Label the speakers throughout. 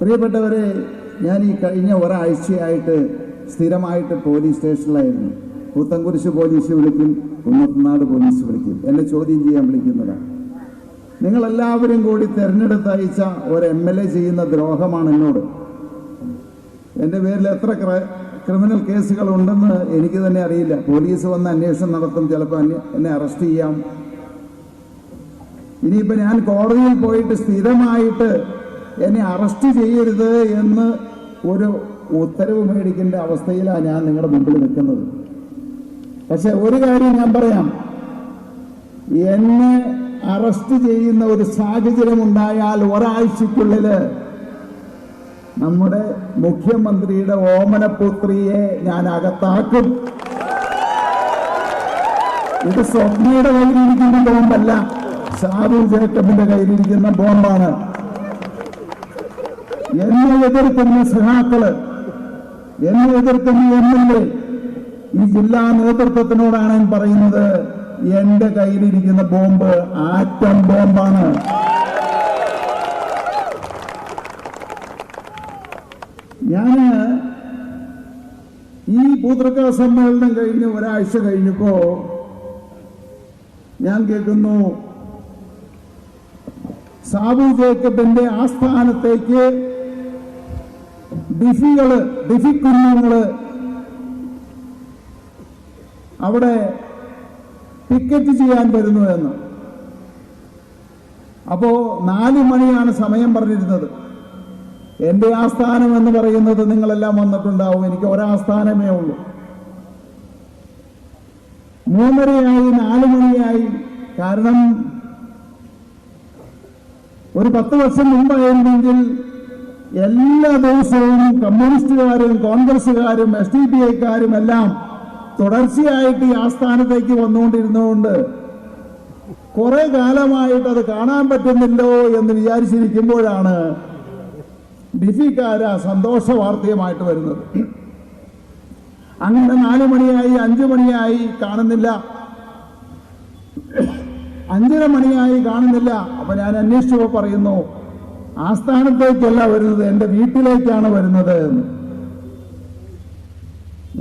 Speaker 1: പ്രിയപ്പെട്ടവരെ ഞാൻ ഈ കഴിഞ്ഞ ഒരാഴ്ചയായിട്ട് സ്ഥിരമായിട്ട് പോലീസ് സ്റ്റേഷനിലായിരുന്നു. പുത്തൻകുരിശ് പോലീസ് വിളിക്കും കുന്നത്തനാട് പോലീസ് വിളിക്കും. എന്നെ ചോദ്യം ചെയ്യാൻ വിളിക്കുന്നതാണ് നിങ്ങളെല്ലാവരും കൂടി തെരഞ്ഞെടുത്തയച്ച ഒരു എം എൽ എ ചെയ്യുന്ന ദ്രോഹമാണ് എന്നോട്. എന്റെ പേരിൽ എത്ര ക്ര- ക്രിമിനൽ കേസുകൾ ഉണ്ടെന്ന് എനിക്ക് തന്നെ അറിയില്ല. പോലീസ് വന്ന് അന്വേഷണം നടത്തും ചിലപ്പോൾ എന്നെ അറസ്റ്റ് ചെയ്യാം. ഇനിയിപ്പോൾ ഞാൻ കോടതിയിൽ പോയിട്ട് സ്ഥിരമായിട്ട് എന്നെ അറസ്റ്റ് ചെയ്യരുത് എന്ന് ഒരു ഉത്തരവ് മേടിക്കേണ്ട അവസ്ഥയിലാണ് ഞാൻ നിങ്ങളുടെ മുമ്പിൽ നിൽക്കുന്നത്. പക്ഷെ ഒരു കാര്യം ഞാൻ പറയാം. എന്നെ അറസ്റ്റ് ചെയ്യുന്ന ഒരു സാഹചര്യം ഉണ്ടായാൽ ഒരാഴ്ചക്കുള്ളിൽ നമ്മുടെ മുഖ്യമന്ത്രിയുടെ ഓമനപുത്രിയെ ഞാൻ അകത്താക്കും. ഇത് സ്വപ്നയുടെ കയ്യിലിരിക്കുന്ന ബോംബല്ല. സാധു ജേക്കബിന്റെ കയ്യിലിരിക്കുന്ന ബോംബാണ്. എന്നെ എതിർക്കുന്ന സഹാക്കൾ എന്നെ എതിർക്കുന്ന എം എൽ എ ഈ ജില്ലാ നേതൃത്വത്തിനോടാണ് ഞാൻ പറയുന്നത്. എന്റെ കയ്യിലിരിക്കുന്ന ബോംബ് ആറ്റം ബോംബാണ്. ഞാൻ ഈ പൂതൃക്ക സമ്മേളനം കഴിഞ്ഞ് ഒരാഴ്ച കഴിഞ്ഞപ്പോ ഞാൻ കേൾക്കുന്നു സാബു ജേക്കബിന്റെ ആസ്ഥാനത്തേക്ക് ഡിഫികൾ ഡിഫി കുഞ്ഞുങ്ങൾ അവിടെ പിക്കറ്റ് ചെയ്യാൻ വരുന്നു എന്ന്. അപ്പോ നാല് മണിയാണ് സമയം പറഞ്ഞിരുന്നത്. എന്റെ ആസ്ഥാനം എന്ന് പറയുന്നത് നിങ്ങളെല്ലാം വന്നിട്ടുണ്ടാവും. എനിക്ക് ഒരാസ്ഥാനമേ ഉള്ളൂ. മൂന്നരയായി നാല് മണിയായി. കാരണം ഒരു പത്ത് വർഷം മുമ്പായിരുന്നെങ്കിൽ എല്ലാ ദിവസവും കമ്മ്യൂണിസ്റ്റുകാരും കോൺഗ്രസുകാരും എസ് ഡി പി ഐക്കാരും എല്ലാം തുടർച്ചയായിട്ട് ഈ ആസ്ഥാനത്തേക്ക് വന്നുകൊണ്ടിരുന്നതുകൊണ്ട് കുറെ കാലമായിട്ട് അത് കാണാൻ പറ്റുന്നില്ലോ എന്ന് വിചാരിച്ചിരിക്കുമ്പോഴാണ് ഡിഫിക്കാര സന്തോഷ വാർത്തയുമായിട്ട് വരുന്നത്. അങ്ങനെ നാലു മണിയായി അഞ്ചു മണിയായി കാണുന്നില്ല. അഞ്ചര മണിയായി കാണുന്നില്ല. അപ്പൊ ഞാൻ അന്വേഷിച്ചപ്പോ പറയുന്നു ആസ്ഥാനത്തേക്കല്ല വരുന്നത് എന്റെ വീട്ടിലേക്കാണ് വരുന്നത്. എന്ന്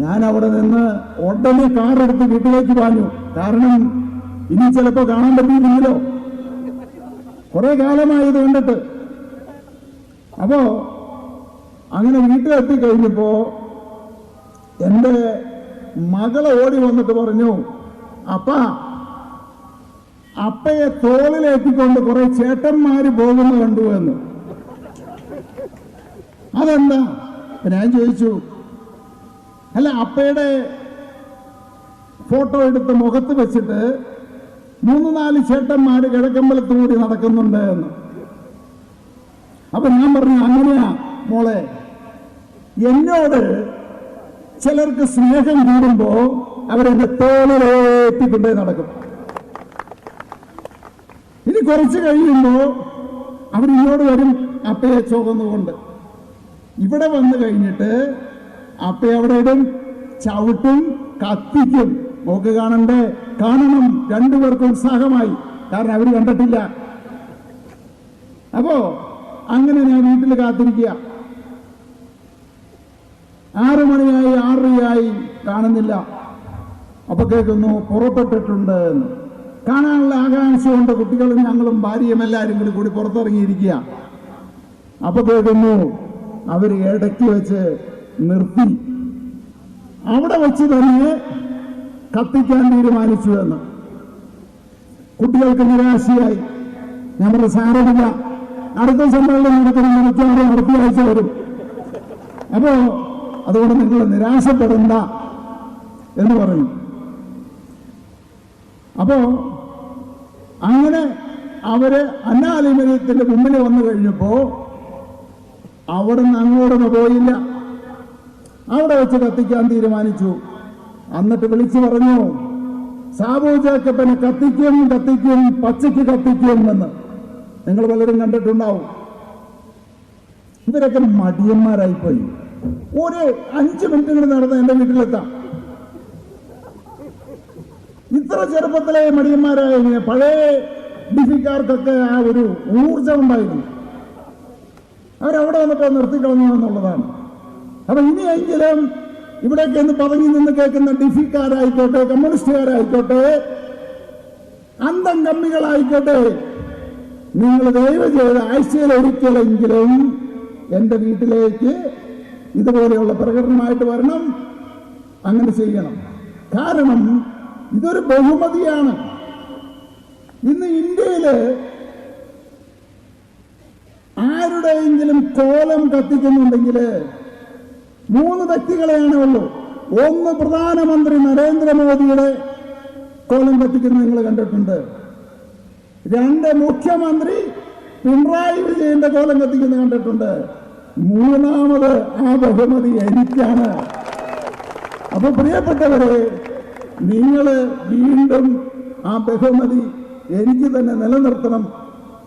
Speaker 1: ഞാൻ അവിടെ നിന്ന് ഉടനെ കാറെടുത്ത് വീട്ടിലേക്ക് പാഞ്ഞു. കാരണം ഇനി ചിലപ്പോ കാണാൻ പറ്റിയില്ലെങ്കിലോ കുറെ കാലമായി ഇത് കണ്ടിട്ട്. അപ്പോ അങ്ങനെ വീട്ടിലെത്തി കഴിഞ്ഞപ്പോ എന്റെ മകളെ ഓടി വന്നിട്ട് പറഞ്ഞു അപ്പ അപ്പയെ തോളിലേറ്റിക്കൊണ്ട് കുറെ ചേട്ടന്മാര് പോകുന്ന കണ്ടു എന്ന്. അതെന്താ? ഞാൻ ചോദിച്ചു അല്ല അപ്പയുടെ ഫോട്ടോ എടുത്ത് മുഖത്ത് വെച്ചിട്ട് മൂന്ന് നാല് ചേട്ടന്മാര് കിഴക്കമ്പലത്ത് കൂടി നടക്കുന്നുണ്ട് എന്ന്. അപ്പൊ ഞാൻ പറഞ്ഞു അങ്ങനെയാ മോളെ എന്നോട് ചിലർക്ക് സ്നേഹം കൂടുമ്പോ അവരെന്റെ തോളിലേറ്റിക്കൊണ്ടേ നടക്കും. ഇനി കുറച്ച് കഴിയുമ്പോ അവരിങ്ങോട്ട് വരും അപ്പയെ ചുവന്നുകൊണ്ട് ഇവിടെ വന്നു കഴിഞ്ഞിട്ട് അപ്പയെ അവിടെ ഇടും ചവിട്ടും കത്തിക്കും. നോക്ക് കാണണ്ടേ? കാണണം. രണ്ടുപേർക്കും ഉത്സാഹമായി. കാരണം അവർ കണ്ടിട്ടില്ല. അപ്പോ അങ്ങനെ ഞാൻ വീട്ടിൽ കാത്തിരിക്കുക. ആറു മണിയായി ആറരയായി കാണുന്നില്ല. അപ്പൊ കേൾക്കുന്നു പുറപ്പെട്ടിട്ടുണ്ട് എന്ന്. കാണാനുള്ള ആകാംക്ഷയുണ്ട് കുട്ടികളും ഞങ്ങളും ഭാര്യയും എല്ലാവരും കൂടി കൂടി പുറത്തിറങ്ങിയിരിക്കുക. അപ്പൊ കേൾക്കുന്നു അവർ ഇടയ്ക്ക് വെച്ച് നിർത്തി. അവിടെ വെച്ച് തന്നെ കത്തിക്കാൻ തീരുമാനിച്ചു എന്ന്. കുട്ടികൾക്ക് നിരാശയായി. ഞങ്ങളുടെ സാരമില്ല. അടുത്ത സമ്മേളനം നടത്തുന്ന മിക്കവാറും അടുത്ത ആഴ്ച വരും. അപ്പോ അതുകൊണ്ട് നിങ്ങൾ നിരാശപ്പെടണ്ട എന്ന് പറഞ്ഞു. അപ്പോ അങ്ങനെ അവർ അന്നാലിമര്യത്തിന്റെ മുമ്പിൽ വന്നു കഴിഞ്ഞപ്പോ അവിടെ നിന്ന് അങ്ങോട്ടൊന്നും പോയില്ല. അവിടെ വെച്ച് കത്തിക്കാൻ തീരുമാനിച്ചു. എന്നിട്ട് വിളിച്ചു പറഞ്ഞു സാബു ജേക്കബിനെ കത്തിക്കും കത്തിക്കും പച്ചയ്ക്ക് കത്തിക്കും എന്ന്. നിങ്ങൾ പലരും കണ്ടിട്ടുണ്ടാവും. ഇവരൊക്കെ മടിയന്മാരായിപ്പോയി. ഒരു അഞ്ച് മിനിറ്റ് കൂടി നടന്ന് എന്റെ വീട്ടിലെത്താം. ഇത്ര ചെറുപ്പത്തിലെ മടിയന്മാരായ പഴയ ഡിഫിക്കാർക്കൊക്കെ ആ ഒരു ഊർജം ഉണ്ടായിരുന്നു.
Speaker 2: അവരവിടെ വന്നിട്ട് നിർത്തിക്കളഞ്ഞു എന്നുള്ളതാണ്. അപ്പൊ ഇനിയെങ്കിലും ഇവിടേക്ക് എന്ന് പതങ്ങി നിന്ന് കേൾക്കുന്ന ഡിഫിക്കാരായിക്കോട്ടെ കമ്മ്യൂണിസ്റ്റുകാരായിക്കോട്ടെ അന്തം കമ്മികളായിക്കോട്ടെ നിങ്ങൾ ദയവ് ചെയ്ത് ആഴ്ചയിൽ ഒരിക്കലെങ്കിലും എന്റെ വീട്ടിലേക്ക് ഇതുപോലെയുള്ള പ്രകടനമായിട്ട് വരണം. അങ്ങനെ ചെയ്യണം. കാരണം ഇതൊരു ബഹുമതിയാണ്. ഇന്ന് ഇന്ത്യയിൽ ആരുടെയെങ്കിലും കോലം കത്തിക്കുന്നുണ്ടെങ്കിൽ മൂന്ന് വ്യക്തികളെയാണ് ഉള്ളൂ ഒന്ന് പ്രധാനമന്ത്രി നരേന്ദ്രമോദിയുടെ കോലം കത്തിക്കുന്നത് നിങ്ങൾ കണ്ടിട്ടുണ്ട്. രണ്ട് മുഖ്യമന്ത്രി പിണറായി വിജയന്റെ കോലം കത്തിക്കുന്നത് കണ്ടിട്ടുണ്ട്. മൂന്നാമത് ആ ബഹുമതി എനിക്കാണ്. അപ്പൊ പ്രിയപ്പെട്ടവരെ നിങ്ങൾ വീണ്ടും ആ ബഹുമതി എനിക്ക് തന്നെ നിലനിർത്തണം.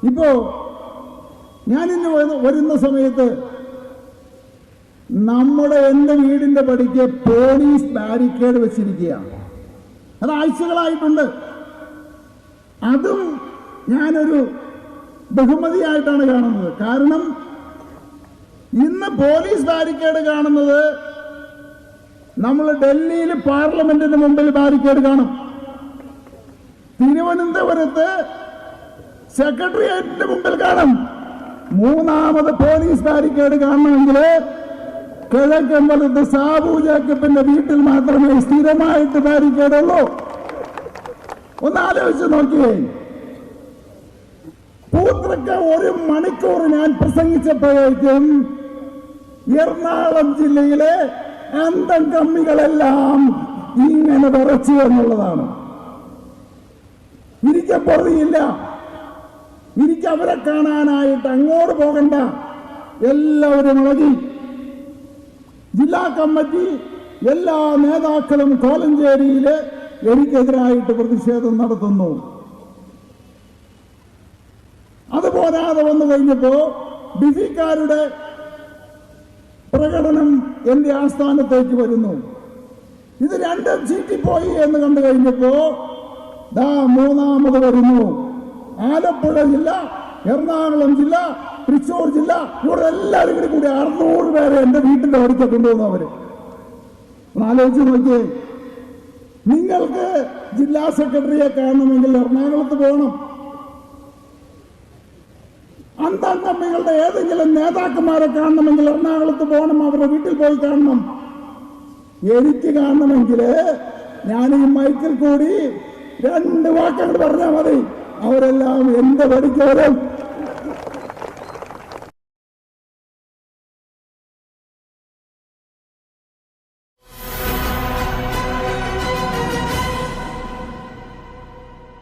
Speaker 2: ഇപ്പോ ഞാനിന്ന് വരുന്ന സമയത്ത് നമ്മുടെ എന്റെ വീടിന്റെ പടിക്ക് പോലീസ് ബാരിക്കേഡ് വെച്ചിരിക്കുകയാണ്. അത് ആഴ്ചകളായിട്ടുണ്ട്. അതും ഞാനൊരു ബഹുമതിയായിട്ടാണ് കാണുന്നത്. കാരണം ഇന്ന് പോലീസ് ബാരിക്കേഡ് കാണുന്നത് നമ്മൾ ഡൽഹിയിൽ പാർലമെന്റിന് മുമ്പിൽ ബാരിക്കേഡ് കാണും. തിരുവനന്തപുരത്ത് സെക്രട്ടേറിയറ്റിന്റെ മുമ്പിൽ കാണും. മൂന്നാമത് പോലീസ് ബാരിക്കേഡ് കാണണമെങ്കിൽ കിഴക്കമ്പലത്ത് സാബു ജേക്കബിന്റെ വീട്ടിൽ മാത്രമേ സ്ഥിരമായിട്ട് ബാരിക്കേഡുള്ളൂ ഒന്ന് ആലോചിച്ച് നോക്കിയേ. പൂത്രക്ക ഒരു മണിക്കൂർ ഞാൻ പ്രസംഗിച്ചപ്പോഴേക്കും എറണാകുളം ജില്ലയിലെ അന്തം കമ്മികളെല്ലാം ഇങ്ങനെ വിറച്ചു എന്നുള്ളതാണ്. ഇരിക്കപ്പൊറുതിയില്ല വിരിക്ക അവരെ കാണാനായിട്ട് അങ്ങോട്ട് പോകണ്ട. എല്ലാവരും ഇളകി. ജില്ലാ കമ്മിറ്റി എല്ലാ നേതാക്കളും കോലഞ്ചേരിയിൽ എനിക്കെതിരായിട്ട് പ്രതിഷേധം നടത്തുന്നു. അതുപോരാതെ വന്നു കഴിഞ്ഞപ്പോ ഡിഫിക്കാരുടെ പ്രകടനം എന്റെ ആസ്ഥാനത്തേക്ക് വരുന്നു. ഇത് രണ്ടും ചീറ്റിപ്പോയി എന്ന് കണ്ടു കഴിഞ്ഞപ്പോ ദാ മൂന്നാമത് വരുന്നു. ആലപ്പുഴ ജില്ല എറണാകുളം ജില്ല തൃശ്ശൂർ ജില്ല ഇവിടെ എല്ലാവരും കൂടി കൂടി അറുന്നൂറ് പേരെ എന്റെ വീട്ടിന്റെ അടുത്ത് കൊണ്ടുവന്നു അവർ. ആലോചിച്ച് നോക്കിയേ. നിങ്ങൾക്ക് ജില്ലാ സെക്രട്ടറിയെ കാണണമെങ്കിൽ എറണാകുളത്ത് പോകണം. അന്തം തമ്മികളുടെ ഏതെങ്കിലും നേതാക്കന്മാരെ കാണണമെങ്കിൽ എറണാകുളത്ത് പോകണം അവരുടെ വീട്ടിൽ പോയി കാണണം. എനിക്ക് കാണണമെങ്കിൽ ഞാൻ ഈ മൈക്കിൽ കൂടി രണ്ട് വാക്കുകൾ പറഞ്ഞാൽ മതി. അവരെല്ലാം എന്റെ പഠിക്കവരും